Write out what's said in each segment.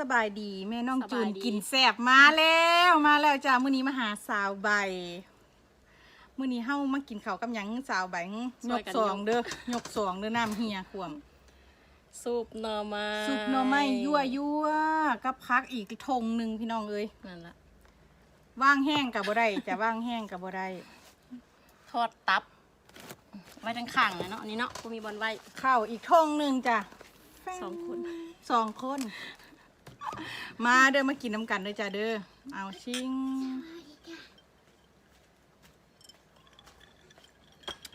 สบายดี แม่น้องจูนสบายดี กินแสบมาแล้วมาแล้วจ้ามื้อนี้มาหาสาวใบมื้อนี้เฮามากินข้าวกับหยังสาวใบยกสองเด้อยกสองเด้อน้ำเฮียขวมซุปหน่อไม้ซุปหน่อไม้ยั่วยั่วกับพักอีกทงหนึ่งพี่น้องเอ้ยนั่นละว่างแห้งกับบ่ได้จะว่างแห้งกับบ่ได้ทอดตับ ไว้ทั้งข้างเลยเนาะอันนี้เนาะกูมีบอลไว้ข้าวอีกทงหนึ่งจ้ะสองคนสองคน มาเด้อมากินน้ำกันเด้อจ้าเด้อ เอาชิง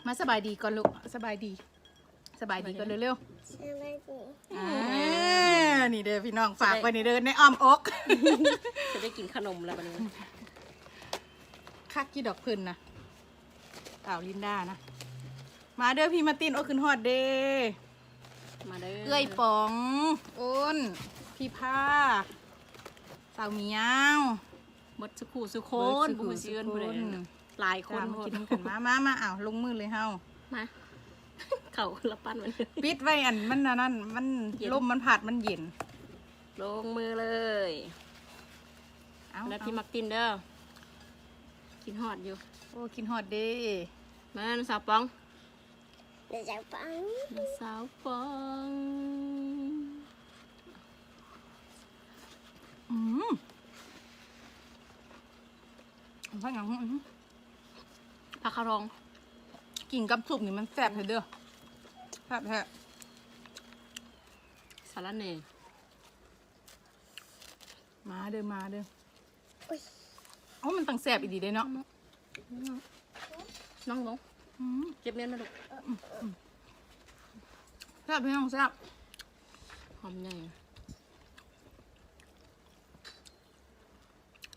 มาสบายดีก่อนลูกสบายดี สบายดีก่อนเร็วๆอ่านี่เด้อพี่น้องฝากไว้นี่เด้อในอ้อมอก จะได้กินขนมแล้ววันนี้คักกี่ดอกพื้นนะเต่าวลินดานะ มาเด้อพี่มาร์ตินโอ้ขึ้นฮอดเด้มาเด้อเอ้ยป๋องอ้น พี่ผ้าสาวเหมียวหมดสุขูสุโคเบินดสุขุบูเซียนสุบูคนเลยหลายคจ้านมาโพดกินกันมามามาอ้าวลงมือเลยเฮามาเข่าละปั้นมันปิดไว้อันมันอันนั่นมันเย็นลมมันผัดมันเย็น ลงมือเลยเอาแล้วพี่เอามักตินเด้อกินฮอดอยู่ โอ้กินฮอดเด้มาน้องสาวปองเดี๋ยวจะฟังน้องสาวปอง อืมพักอย่างอื้อหือผักคารองกินกับสุกนี่มันแซ่บเลยเด้อแซ่บแท้สาระเน่มาเด้อมาเด้ออุ้ยเอ้ามันตั้งแซ่บอีดีเด้เนาะน้องลงอืมเก็บเนี้ยนะลูกแซ่บพี่น้องแซ่บหอมใหญ่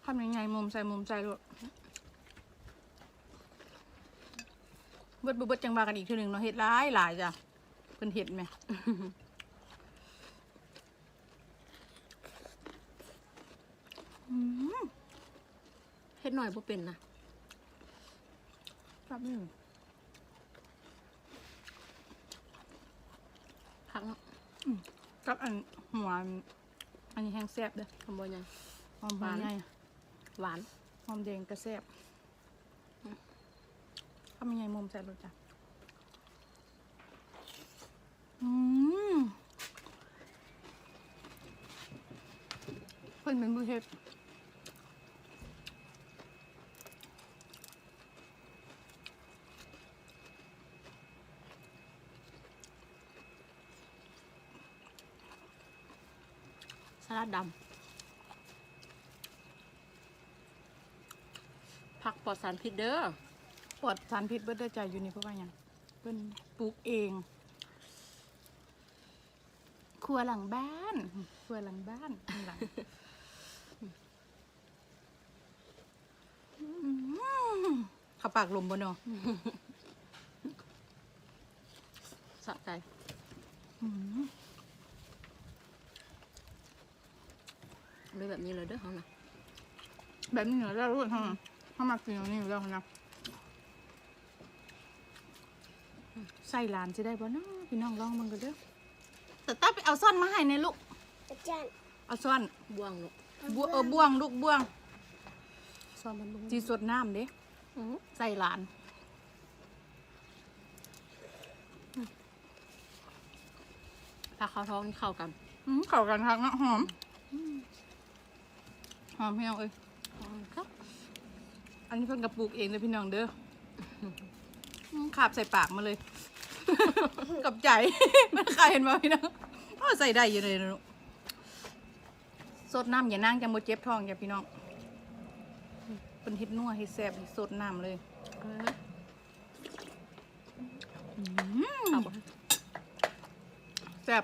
ทำยังไงมุมใส่มุมใส่ลูกเบิดบ่เบิดจังบากันอีกทีหนึ่งเนาะเห็ดหลายหลายจ้ะเพิ่นเห็ดไหมอืมเฮ็ดหน่อยบ่เป็นนะแซ่บนี่ผักเนาะกับอันหัวอันนี้แห้งแซ่บเด้อทำบ่ยังหอมหวานใหญ่หวาน หอมแดงกระแซ่บทำยังไงมุมใส่ลูกจ้ะอืมเพิ่นเป็นผู้เฮ็ดสลัดดำผัก ปลอดสารพิษเด้อปลอดสารพิษเบิดได้ใจอยู่นี่เพราะว่าหยังเพิ่นปลูกเอง ครัวหลังบ้าน ครัวหลังบ้านข้างหลังอืมเข้าปากลมบ่เนาะสะใจอืมเลยแบบนี้เลยเด้อเขานะแบบนี้เหรอได้รู้ทำถ้ามากินอย่างนี้อยู่แล้วนะใส่หลานจะได้บ่เนาะพี่น้องลองมันก็เด้อแต่ต้าไปเอาซ่อนมาให้ในลูกอาจารย์เอาซ่อนบ่วงลูกบัวเออบ่วงลูกบ่วงซ้อมมันลงจีสดน้ำเด้อื้อใส่หลานผักข้าวท้องนี่เข้ากันอืมเข้ากันครับเนาะหอมหอมพี่น้องเอ้ยครับ อันนี้เพิ่นกระปลูกเองเลยพี่น้องเด้ออืมขาบใส่ปากมาเลย กับใจ มันใครเห็นมาพี่น้องอ้อใส่ได้อยู่เลยนะลูกสดน้ำอย่านั่งจังโมเจ็บท้องอย่าพี่น้องเป็นเฮ็ดนัวเฮ็ดแซ่บสดน้ำเลยเอาไหมอืมเอาบ่แซ่บ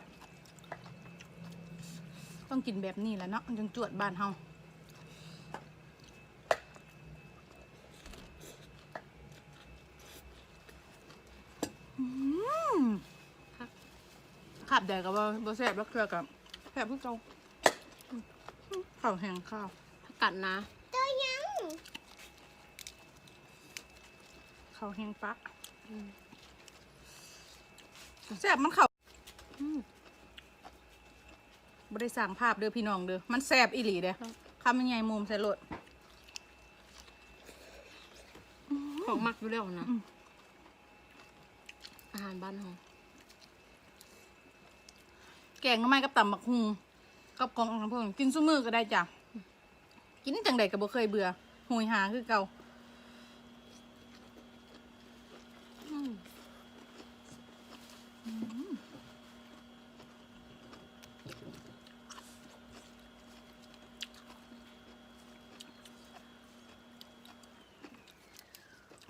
ต้องกินแบบนี้แหละเนาะมันจังจวดบ้านเฮาอืม ผัก ขับแดดกับว่าบ่แซ่บแล้วเครือกับแซ่บพวกเจ้าข้าวแห้งข้าวผักกัดนะตัวยังข้าวแห้งปะแซ่บมันข้าวอืมบ่ได้สั่งภาพเด้อพี่น้องเด้อมันแซบอีหลีเด้อคำยังไงมุมใส่รถของมักอยู่แล้วนะอืมอาหารบ้านเรา แกงก็ไม่กับตำบักฮุงกับกองน้ำผึ้งกินซุมือก็ได้จ้ะ กินจังใดก็บ่เคยเบื่อหุยหาคือเก่า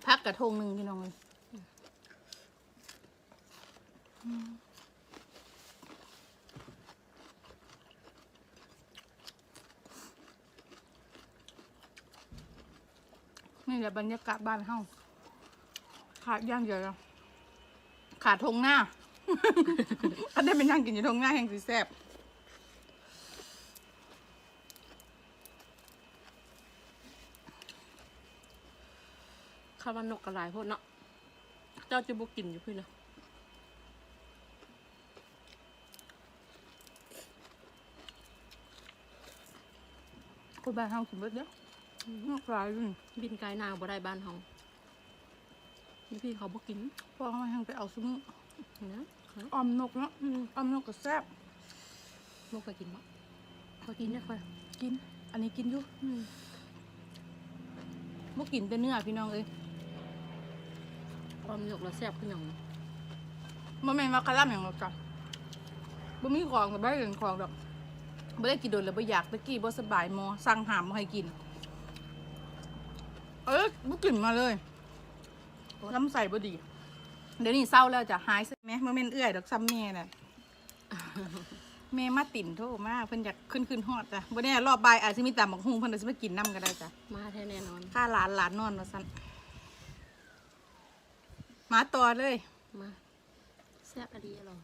พักกระทงหนึ่งพี่น้องเลย นี่แหละบรรยากาศบ้านเฮาขาดอย่างเดียวแล้วขาดทงหน้าอันได้เป็นย่างกินอยู่ทงหน้าแห่งสีแซ่บข้าวมันนกกระลายโพดเนาะเจ้าจะบุกินอยู่พี่นะคนบ้านเฮากินเบิดเด้ออ นอกหลายอยู่นี่บินไกลนาวบ่ได้บ้านเฮานี่พี่เขาบ่กินพอเขามาทางไปเอาซุ้มนะออมนกเนาะอืมออมนกก็แซ่บนกไปกินบ่เขากินได้ค่อยกิน อันนี้กินอยู่อืมบ่กินแต่เนื้อพี่น้องเอ้ยความหยกแล้วแซ่บขึ้นอย่างบ่แม่นว่าคาร่ำอย่างหรอกจ้ะบ่มีของก็บ่ได้เห็นของดอกบ่ได้กินโดนแล้วบ่อยากตะกี้บ่สบายหมอสั่งหามมาให้กิน เอ้ยบ่กินมาเลยลำไส้บ่ดี เดี๋ยวนี้เศร้าแล้วจ้ะหายใช่ไหมบ่แม่นเอื้อยดอกซ้ำแม่น่ะแม่มาติ่นโทรมาเพิ่นอยากขึ้นขึ้นฮอดจ้ะบ่แน่รอบบ่ายอาจสิมีตำบักหุ่งเพิ่นอาจสิมากินนํก็ได้จ้ะมาแท้แน่นอนค่าหลานหลานนอนมาสั่นมาต่อเลยมาแซ่บอะดีเหรอ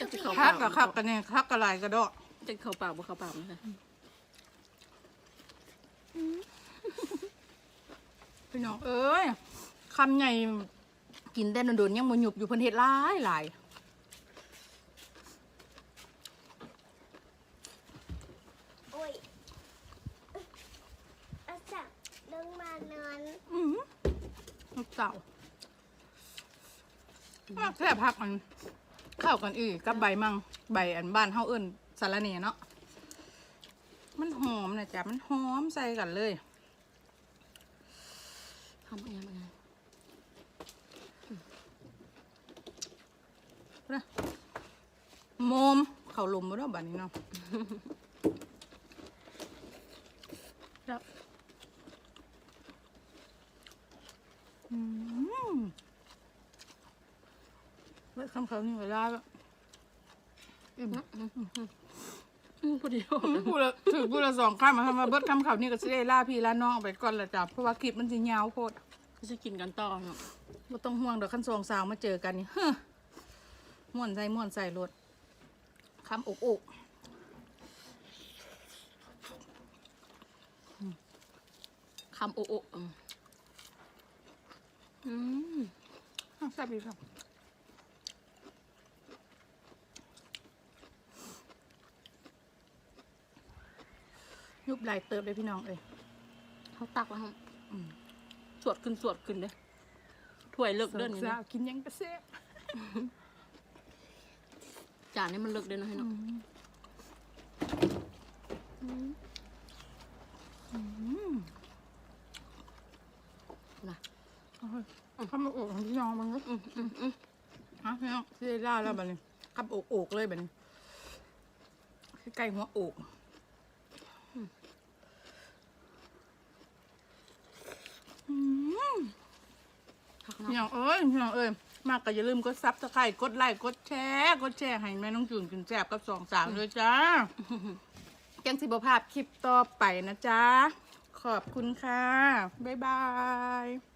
จะเข้าคัปากกกับคักกันเนี่ยคักกับลายกระดอกจะเข้าปากบ่เข้าปากนะคะ พี่น้องเอ้ยคำใหญ่กินแต่โดนๆยังบ่หยุบอยู่เพิ่นเฮ็ดหลายหลายโอ้ยอาจับลงมานอนอือลูกเต่าอะแค่พักมันเข้ากันอีกกับใบมังใบอันบ้านเฮาเอิ้นสาระเนเนาะ มันหอมนะจ๊ะ มันหอมใส่กันเลยทำอะไรมาไงโมมเขาลมบ่เนาะบัดนี้เนาะครับอืมเว้ยคำเขานี่เวลาแล้วอิ่มอืม พอดีพูดละถือพูดละสองข้ามมาทำมาเบิดคำเขานี่ก็สิได้ล่าพี่ล่าน้องไปก่อนละจ้ะเพราะว่าคลิปมันสิยาวโพดก็จะกินกันต่อเนาะบ่ต้องห่วงดอกขั้นสองสาวมาเจอกันนี่เฮ้อม่วนใส่ม่วนใส่รถคำอกอกคำโอะโอะอืมอืมอะแซ่บดีครับ ยุบไหลายเติบเลยพี่น้องเอ้ยเขาตักแล้วครับอืมสวดขึ้นสวดขึ้นเลยถ้วยเลิกเดินสนี่งสานะวกินยังกระเซ่บจานนี้มันเลิกเดินนะให้เนาะนะคำอกอกของพี่น้องมันก็อืมอืมอืมฮะพี่น้องที่ได้ล่าแล้วบัดนี้คำอกอกเลยบัดนี้ใกล้หัวอก พี่น้องเอ้ยพี่น้องเอ้ยมากก็อย่าลืมกดซับสไครต์กดไลค์กดแชร์กดแชร์ให้แม่น้องจูนกินแซ่บกับสองสามด้วยจ้าจังสิบภาพคลิปต่อไปนะจ๊ะขอบคุณค่ะ บ๊ายบาย